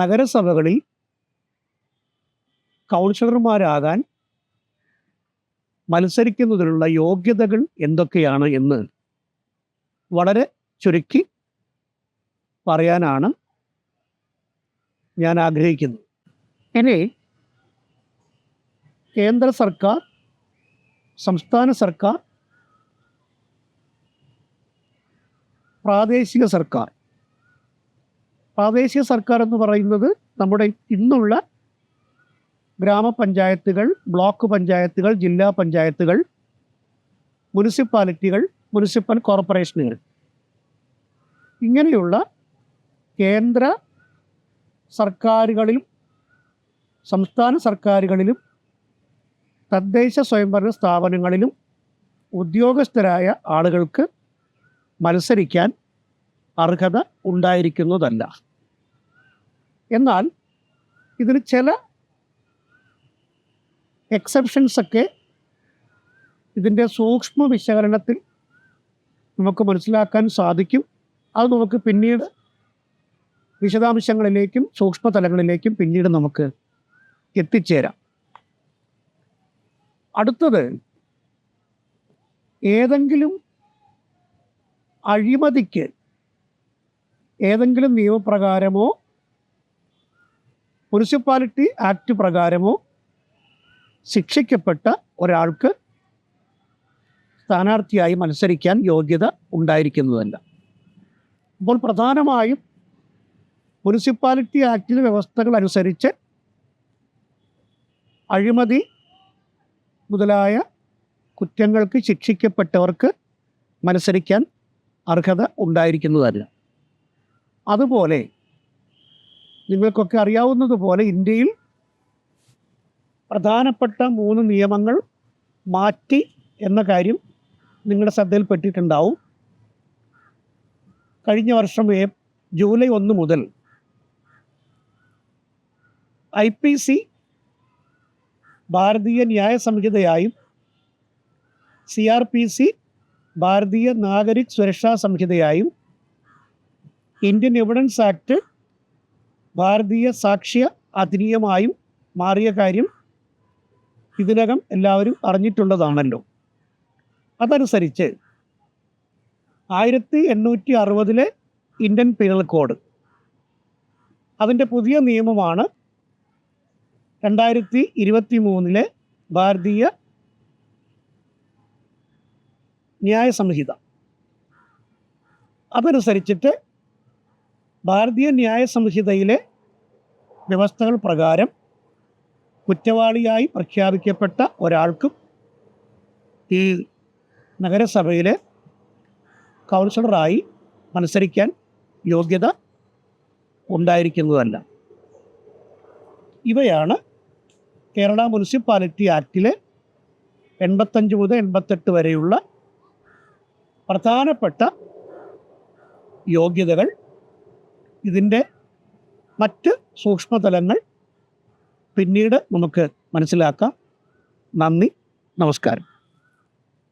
നഗരസഭകളിൽ കൗൺസിലർമാരാകാൻ മത്സരിക്കുന്നതിനുള്ള യോഗ്യതകൾ എന്തൊക്കെയാണ് എന്ന് വളരെ ചുരുക്കി പറയാനാണ് ഞാൻ ആഗ്രഹിക്കുന്നത്. ഇനി കേന്ദ്ര സർക്കാർ സംസ്ഥാന സർക്കാർ പ്രാദേശിക സർക്കാർ പ്രാദേശിക സർക്കാർ എന്ന് പറയുന്നത് നമ്മുടെ ഇന്നുള്ള ഗ്രാമപഞ്ചായത്തുകൾ ബ്ലോക്ക് പഞ്ചായത്തുകൾ ജില്ലാ പഞ്ചായത്തുകൾ മുനിസിപ്പാലിറ്റികൾ മുനിസിപ്പൽ കോർപ്പറേഷനുകൾ. ഇങ്ങനെയുള്ള കേന്ദ്ര സർക്കാരുകളിലും സംസ്ഥാന സർക്കാരുകളിലും തദ്ദേശ സ്വയംഭരണ സ്ഥാപനങ്ങളിലും ഉദ്യോഗസ്ഥരായ ആളുകൾക്ക് മത്സരിക്കാൻ അർഹത ഉണ്ടായിരിക്കുന്നതല്ല. എന്നാൽ ഇതിന് ചില എക്സെപ്ഷൻസൊക്കെ ഇതിന്റെ സൂക്ഷ്മ വിശകലനത്തിൽ നമുക്ക് മനസ്സിലാക്കാൻ സാധിക്കും. അത് നമുക്ക് പിന്നീട് വിശദാംശങ്ങളിലേക്കും സൂക്ഷ്മ തലങ്ങളിലേക്കും പിന്നീട് നമുക്ക് എത്തിച്ചേരാം. അടുത്തത് ഏതെങ്കിലും അഴിമതിക്ക് ഏതെങ്കിലും നിയമപ്രകാരമോ മുനിസിപ്പാലിറ്റി ആക്ട് പ്രകാരമോ ശിക്ഷിക്കപ്പെട്ട ഒരാൾക്ക് സ്ഥാനാർത്ഥിയായി മത്സരിക്കാൻ യോഗ്യത ഉണ്ടായിരിക്കുന്നതല്ല. അപ്പോൾ പ്രധാനമായും മുനിസിപ്പാലിറ്റി ആക്ടിലെ വ്യവസ്ഥകൾ അനുസരിച്ച് അഴിമതി മുതലായ കുറ്റങ്ങൾക്ക് ശിക്ഷിക്കപ്പെട്ടവർക്ക് മത്സരിക്കാൻ അർഹത ഉണ്ടായിരിക്കുന്നതല്ല. അതുപോലെ നിങ്ങൾക്കൊക്കെ അറിയാവുന്നതുപോലെ ഇന്ത്യയിൽ പ്രധാനപ്പെട്ട മൂന്ന് നിയമങ്ങൾ മാറ്റി എന്ന കാര്യം നിങ്ങളുടെ ശ്രദ്ധയിൽപ്പെട്ടിട്ടുണ്ടാവും കഴിഞ്ഞ വർഷം ജൂലൈ ഒന്ന് മുതൽ I P C Bharatiya Nyaya സംഹിതയായും C R P C Bharatiya Nagarik Suraksha സംഹിതയായും Indian evidence act ഭാരതീയ സാക്ഷ്യ അതിനീയമായും മാറിയ കാര്യം ഇതിനകം എല്ലാവരും അറിഞ്ഞിട്ടുള്ളതാണല്ലോ. അതനുസരിച്ച് ആയിരത്തി എണ്ണൂറ്റി അറുപതിലെ ഇന്ത്യൻ പീനൽ കോഡ് അതിന്റെ പുതിയ നിയമമാണ് രണ്ടായിരത്തി ഇരുപത്തി മൂന്നിലെ ഭാരതീയ ന്യായ സംഹിത അതനുസരിച്ചിട്ട് ഭാരതീയ ന്യായ സംഹിതയിലെ വ്യവസ്ഥകൾ പ്രകാരം കുറ്റവാളിയായി പ്രഖ്യാപിക്കപ്പെട്ട ഒരാൾക്കും ഈ നഗരസഭയിലെ കൗൺസിലറായി മത്സരിക്കാൻ യോഗ്യത ഉണ്ടായിരിക്കുന്നതല്ല. ഇവയാണ് കേരള മുനിസിപ്പാലിറ്റി ആക്ടിലെ എൺപത്തഞ്ച് മുതൽ എൺപത്തെട്ട് വരെയുള്ള പ്രധാനപ്പെട്ട യോഗ്യതകൾ ഇതിന്റെ മറ്റ് സൂക്ഷ്മതലങ്ങൾ പിന്നീട് നമുക്ക് മനസ്സിലാക്കാം. നന്ദി നമസ്കാരം.